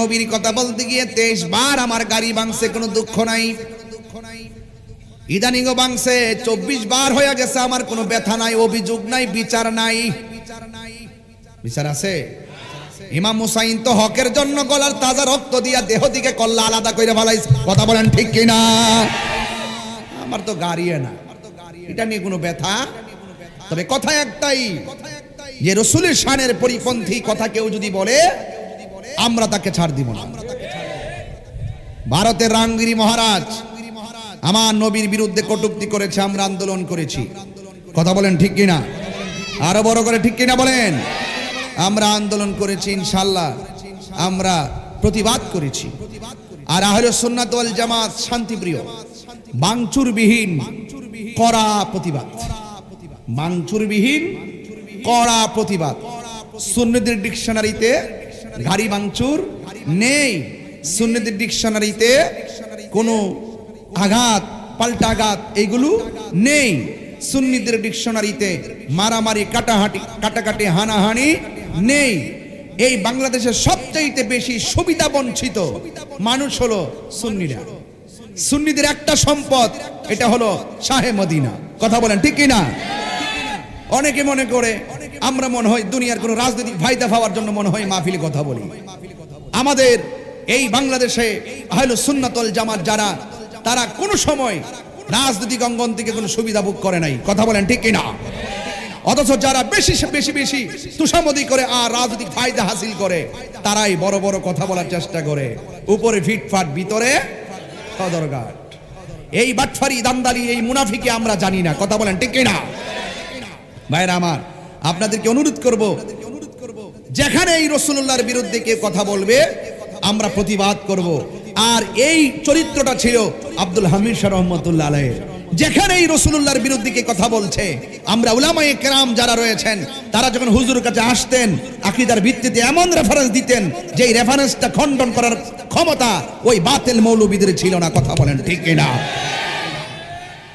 নবীর কথা বলতে গিয়ে তেইশ বার আমার গাড়ি ভাঙছে, কোনো দুঃখ নাই। ইদানিং বাংছে চব্বিশ বার হয়ে গেছে, আমার কোনো ব্যথা নাই, অভিযোগ নাই, বিচার নাই। বিচার আছে? ইমাম মুসাইন তো হকের জন্য গলার তাজা রক্ত দিয়া দেহ দিকে কল্লা আলাদা করে ফেলাইছে। কথা বলেন ঠিক কিনা? আমার তো গাড়িয়ে না। এটা নিয়ে কোনো ব্যথা? তবে কথা একটাই, যে রসুলের শানের পরিপন্থী কথা কেউ যদি বলে আমরা তাকে ছাড় দিব না। ভারতের রাঙ্গিরি মহারাজ, আমার নবীর বিরুদ্ধে কটুক্তি করেছে, আমরা আন্দোলন করেছি। কথা বলেন ঠিক কিনা? আরও বড় করে ঠিক কিনা বলেন? আমরা আন্দোলন করেছি ইনশাল্লাহ, আমরা প্রতিবাদ করেছি। আর আহলে সুন্নাত জামাত শান্তিপ্রিয়, বাংচুরবিহীন, কড়া প্রতিবাদ। বাংচুরবিহীন, কড়া প্রতিবাদ। সুন্নতির ডিকশনারিতে গাড়ি বাংচুর নেই। সুন্নতির ডিকশনারিতে কোনো আঘাত, পাল্টা আঘাত এগুলো নেই। সুন্নিদের ডিকশনারিতে মারামারি, কাটাহাটি, কাটাকাটি, হানাহানি নেই। এই বাংলাদেশের সবচাইতে বেশি সুবিধা বঞ্চিত মানুষ হলো সুন্নিরা। সুন্নিদের একটা সম্পদ, এটা হলো শাহে মদিনা। কথা বলেন ঠিক কি না অনেকে মনে করে আমরা মনে হয় দুনিয়ার কোনো রাজনৈতিক ফায়দা পাওয়ার জন্য মনে হয় মাহফিলে কথা বলি। আমাদের এই বাংলাদেশে আহলে সুন্নাতল জামাত যারা, তারা কোনো সময় রাজনৈতিক অঙ্গন থেকে কোনো সুবিধা ভোগ করে নাই। কথা বলেন ঠিক কিনা? অথচ যারা বেশি বেশি বেশি তুষামদি করে আর রাজনৈতিক ফায়দা হাসিল করে, তারাই বড় বড় কথা বলার চেষ্টা করে। উপরে ফিটফাট, ভিতরে সদরঘাট। এই বাটফারি দান্দালি, এই মুনাফিকে আমরা জানি না। কথা বলেন ঠিক কিনা? ভাইরা আমার আপনাদেরকে অনুরোধ করব, যেখানে এই রসুল্লাহর বিরুদ্ধে কেউ কথা বলবে, আমরা প্রতিবাদ করব। আর এই চরিত্রটা ছিল আব্দুল হামিদ শাহ রহমতুল্লাহ যেখানে এই রসুল্লাহর বিরুদ্ধে কে কথা বলছে, আমরা উলামায়ে কেরাম যারা রয়েছেন, তারা যখন হুজুর কাছে আসতেন, আকিদার ভিত্তিতে এমন রেফারেন্স দিতেন যে রেফারেন্সটা খণ্ডন করার ক্ষমতা ওই বাতেল মৌলবীদের ছিল না, কথা বলেন ঠিক না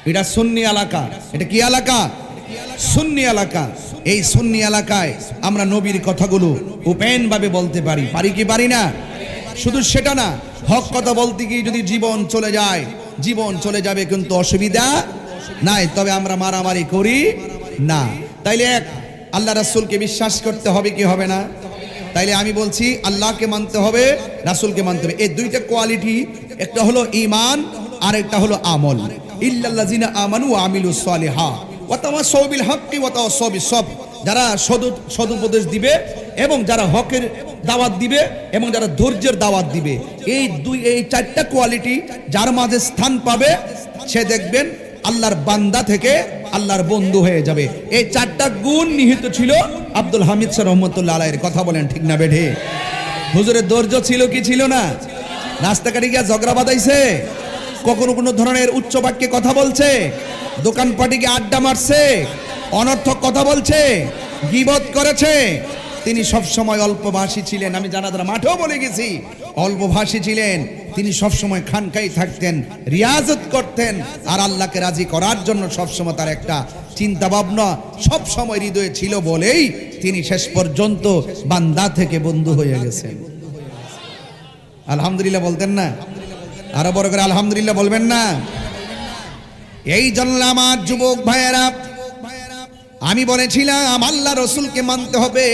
এটা সুন্নি এলাকা। এটা কি এলাকা? সুন্নি এলাকা। এই সুন্নি এলাকায় আমরা নবীর কথাগুলো ওপেন ভাবে বলতে পারি। পারি কি পারি না? শুধু সেটা না, হক কথা বলতে গিয়ে যদি জীবন চলে যায়, জীবন চলে যাবে কিন্তু অসুবিধা নাই, তবে আমরা মারামারি করি না। তাইলে এক, আল্লাহ রাসুলকে বিশ্বাস করতে হবে কি হবে না? তাইলে আমি বলছি, আল্লাহকে মানতে হবে, রাসূলকে মানতে হবে। এই দুইটা কোয়ালিটি, একটা হলো ইমান আর একটা হলো আমল। ইল্লাল্লাযিনা আমানু ওয়া আমিলুস সালিহা। ওয়া তাওয়াসাউ বিল হাক্কি ওয়া তাওয়াসাউ বিস যারা সদু, সদুপদেশ দিবে এবং যারা হকের দাওয়াত দিবে এবং যারা ধৈর্যের দাওয়াত দিবে। এই দুই, এই চারটা কোয়ালিটি যার মাঝে স্থান পাবে, সে দেখবেন আল্লাহর বান্দা থেকে আল্লাহর বন্ধু হয়ে যাবে। এই চারটা গুণ নিহিত ছিল আব্দুল হামিদ স্যার রহমতুল্লাহ আলাইয়ের কথা বলেন ঠিক না বেঠে? হুজুরের ধৈর্য ছিল কি ছিল না? রাস্তাঘাটে গিয়া ঝগড়া বাঁধাইছে? কখনো কোনো ধরনের উচ্চ বাক্যে কথা বলছে? দোকানপাটে গিয়ে আড্ডা মারছে? অনর্থক কথা বলছে? গিবত করেছে? তিনি সব সময় অল্পভাষী ছিলেন। আমি জানাদার মাঠেও বলে গেছি অল্পভাষী ছিলেন। তিনি সব সময় খানকাই থাকতেন, রিয়াজত করতেন। আর আল্লাহকে রাজি করার জন্য সব সময় তার একটা চিন্তা ভাবনা সব সময় হৃদয়ে ছিল বলেই তিনি শেষ পর্যন্ত বান্দা থেকে বন্ধু হয়ে গেছেন। আলহামদুলিল্লাহ বলতেন না? আরও বড় করে আলহামদুলিল্লাহ বলবেন না? এই জন্য আমার যুবক ভাইয়েরা, আমি বলেছিলাম, আল্লাহ রসুলকে মানতে হবে।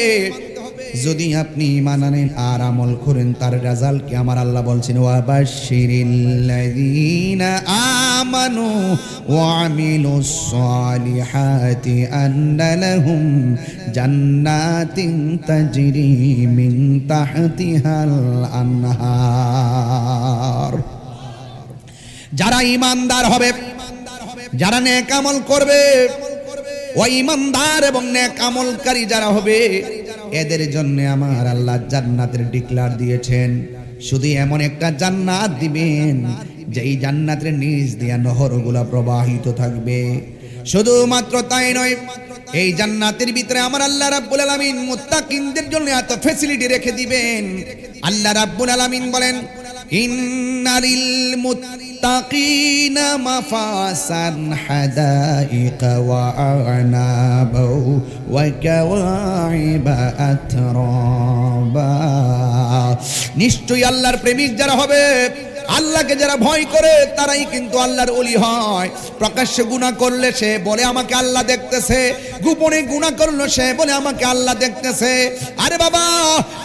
যদি আপনি মানানেন আর আমল করেন, তার রেজাল্টকে আমার আল্লাহ বলছেন, ওয়াবাশিরিল্লাযীনা আমানু ওয়া আমিলুস সালিহাতি আন্না লাহুম জান্নাতিন তাজরি মিন তাহতিহাল আনহার। যারা ইমানদার হবে, যারা নেক আমল করবে ওই ইমানদার এবং নেক আমলকারী যারা হবে, এদের জন্য আমার আল্লাহ জান্নাতের ডিক্লার দিয়েছেন। শুধু এমন একটা জান্নাত দিবেন যেই জান্নাতের নিচ দিয়া নহরগুলা প্রবাহিত থাকবে। শুধুমাত্র তাই নয়, এই জান্নাতের ভিতরে আমার আল্লাহ রাব্বুল আলামিন মুত্তাকিনদের জন্য এত ফ্যাসিলিটি রেখে দিবেন। আল্লাহ রাব্বুল আলামিন বলেন ইন্নালিল মুত للمتقين مفازا حدائق وأعنابا وكواعب أترابا নিশ্চয়ই আল্লাহর প্রেমিক যারা হবে আল্লাহকে যারা ভয় করে, তারাই কিন্তু আল্লাহর ওলি হয়। প্রকাশ্যে গুণা করলে সে বলে, আমাকে আল্লাহ দেখতেছে। গোপনে গুণা করল সে বলে, আমাকে আল্লাহ দেখতেছে। আরে বাবা,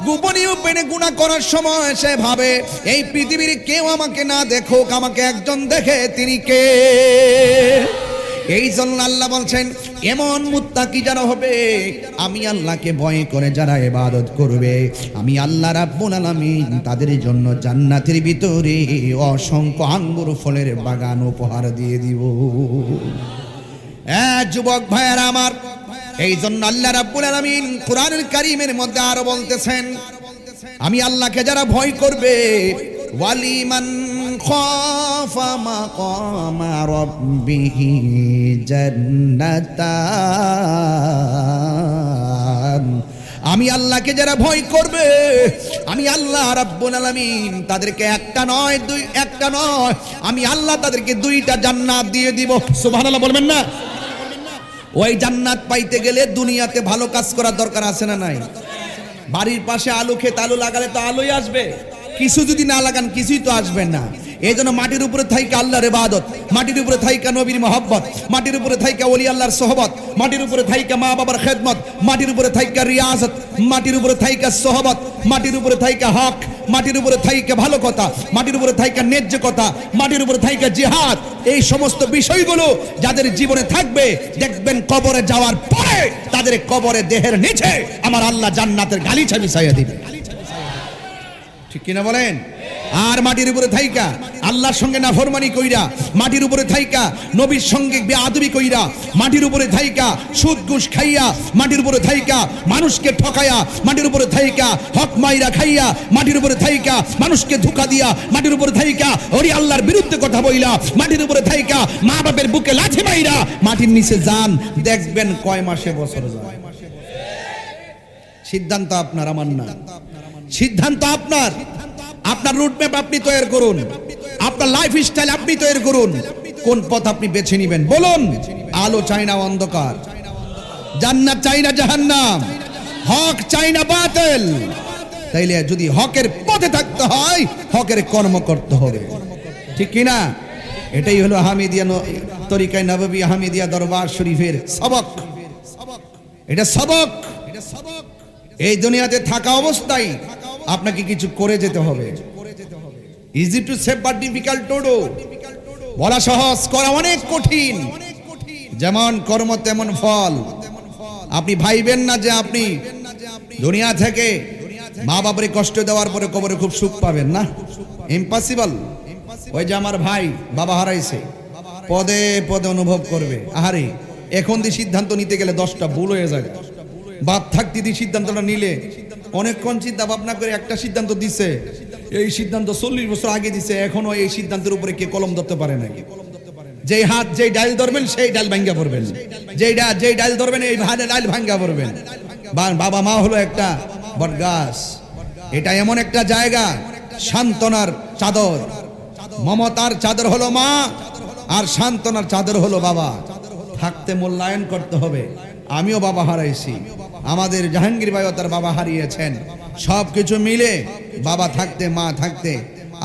গোপনে উপেনে গুণা করার সময় সে ভাবে, এই পৃথিবীর কেউ আমাকে না দেখুক, আমাকে একজন দেখে, তিনি কে? এই জন্য আল্লাহ বলছেন, এমন মুত্তাকি যারা হবে, আমি আল্লাহকে ভয় করে যারা এবাদত করবে, আমি আল্লাহ রাব্বুল আলামিন তাদের জন্য জান্নাতের ভিতরে অসংখ্য আঙ্গুর ফলের বাগান উপহার দিয়ে দিব। হ্যাঁ যুবক ভাইয়েরা আমার এই জন্য আল্লাহ রাব্বুল আলামিন কোরআনুল কারীমের মধ্যে আরও বলতেছেন, আমি আল্লাহকে যারা ভয় করবে, ওয়ালিমান খাফা মাকামা রাব্বিহি জান্নাতান আমি আল্লাহকে যারা ভয় করবে, আমি আল্লাহ রাব্বুল আলামিন তাদেরকে একটা নয়, দুই, একটা নয়, আমি আল্লাহ তাদেরকে দুইটা জান্নাত দিয়ে দিব। সুবহানাল্লাহ বলবেন না? ওই জান্নাত পাইতে গেলে দুনিয়াতে ভালো কাজ করার দরকার আছে না নাই? বাড়ির পাশে আলু খেতে আলু লাগালে তো আলোই আসবে। কিছু যদি না লাগান, কিছুই তো আসবে না। এই জন্য মাটির উপরে থাইকা আল্লাহর ইবাদত মাটির উপরে থাইকা নবীর মহব্বত মাটির উপরে থাইকা ওলি আল্লাহর সোহবত মাটির উপরে থাইকা মা বাবার খেদমত মাটির উপরে থাইকা রিয়াজত মাটির উপরে থাইকা সোহবত মাটির উপরে থাইকা হক মাটির উপরে থাইকা ভালো কথা মাটির উপরে থাইকা ন্যায্য কথা মাটির উপরে থাইকা জিহাদ এই সমস্ত বিষয়গুলো যাদের জীবনে থাকবে দেখবেন কবরে যাওয়ার পরে তাদের কবরে দেহের নিচে আমার আল্লাহ জান্নাতের গালিচা বিছাইয়া দিবে ঠিক কিনা বলেন আর মাটির উপরে থাইকা, আল্লাহর সঙ্গে নাফরমানি কইরা, মাটির উপরে থাইকা, নবীর সঙ্গে বেআদবি কইরা, মাটির উপরে থাইকা, সুদ ঘুষ খাইয়া, মাটির উপরে থাইকা, মানুষকে ঠকাইয়া মাটির উপরে থাইকা, হক মাইরা খাইয়া, মাটির উপরে থাইকা, মানুষকে ধোকা দিয়া, মাটির উপরে থাইকা, ওরি আল্লাহর বিরুদ্ধে কথা বইলা, মাটির উপরে থাইকা মা বাপের বুকে লাথি মাইরা, মাটির নিচে যান, দেখবেন কয় মাসে বছর যায়। সিদ্ধান্ত আপনার, আমার না। সিদ্ধান্ত আপনার। আপনার রুটম্যাপ আপনি তৈরি করুন। আপনার লাইফ স্টাইল আপনি তৈরি করুন। কোন পথ আপনি বেছে নেবেন? বলুন, আলো চাই না অন্ধকার। জান্নাত চাই না জাহান্নাম। হক চাই না বাতিল। তাইলে যদি হকের পথে থাকতে হয়, হকের কর্ম করতে হবে। ঠিক কি না এটাই হলো হামিদিয়া তরিকায় নববী হামিদিয়া দরবার শরীফের সবক। এটা সবক। এই দুনিয়াতে থাকা অবস্থায় আপনাকে কিছু করে যেতে হবে। Easy to say but difficult to do বলা সহজ, করা অনেক কঠিন। যেমন কর্ম, তেমন ফল। আপনি ভাইবেন না যে আপনি দুনিয়া থেকে মা বাবারে কষ্ট দেওয়ার পরে কবরে খুব সুখ পাবেন, না? ইম্পসিবল ওই যে আমার ভাই, বাবা হারাইছে। পদে পদে অনুভব করবে। আহারে, এখন দিয়ে সিদ্ধান্ত নিতে গেলে দশটা ভুল হয়ে যায় বাপ থাকতে দিয়ে সিদ্ধান্তটা নিলে অনেকক্ষণ চিন্তা ভাবনা করে একটা সিদ্ধান্ত দিছে। এই সিদ্ধান্ত চল্লিশ বছর আগে দিছে, এখনও এই সিদ্ধান্তের উপরে কে কলম ধরতে পারে না যেই হাত, যেই ডাইল ধরবেন, সেই ডাল ভাঙ্গা পড়বেন। যেই ডাল ধরবেন, এই ভানে ডাল ভাঙ্গা পড়বেন। বাবা মা হলো একটা বটগাছ। এটা এমন একটা জায়গা, সান্ত্বনার চাদর। মমতার চাদর হলো মা, আর সান্ত্বনার চাদর হলো বাবা। থাকতে মূল্যায়ন করতে হবে। আমিও বাবা হারাইছি। আমাদের জাহাঙ্গীর ভাইও তার বাবা হারিয়েছেন। সব কিছু মিলে বাবা থাকতে, মা থাকতে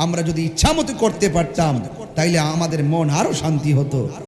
আমরা যদি ইচ্ছা মতো করতে পারতাম, তাইলে আমাদের মন আরও শান্তি হতো।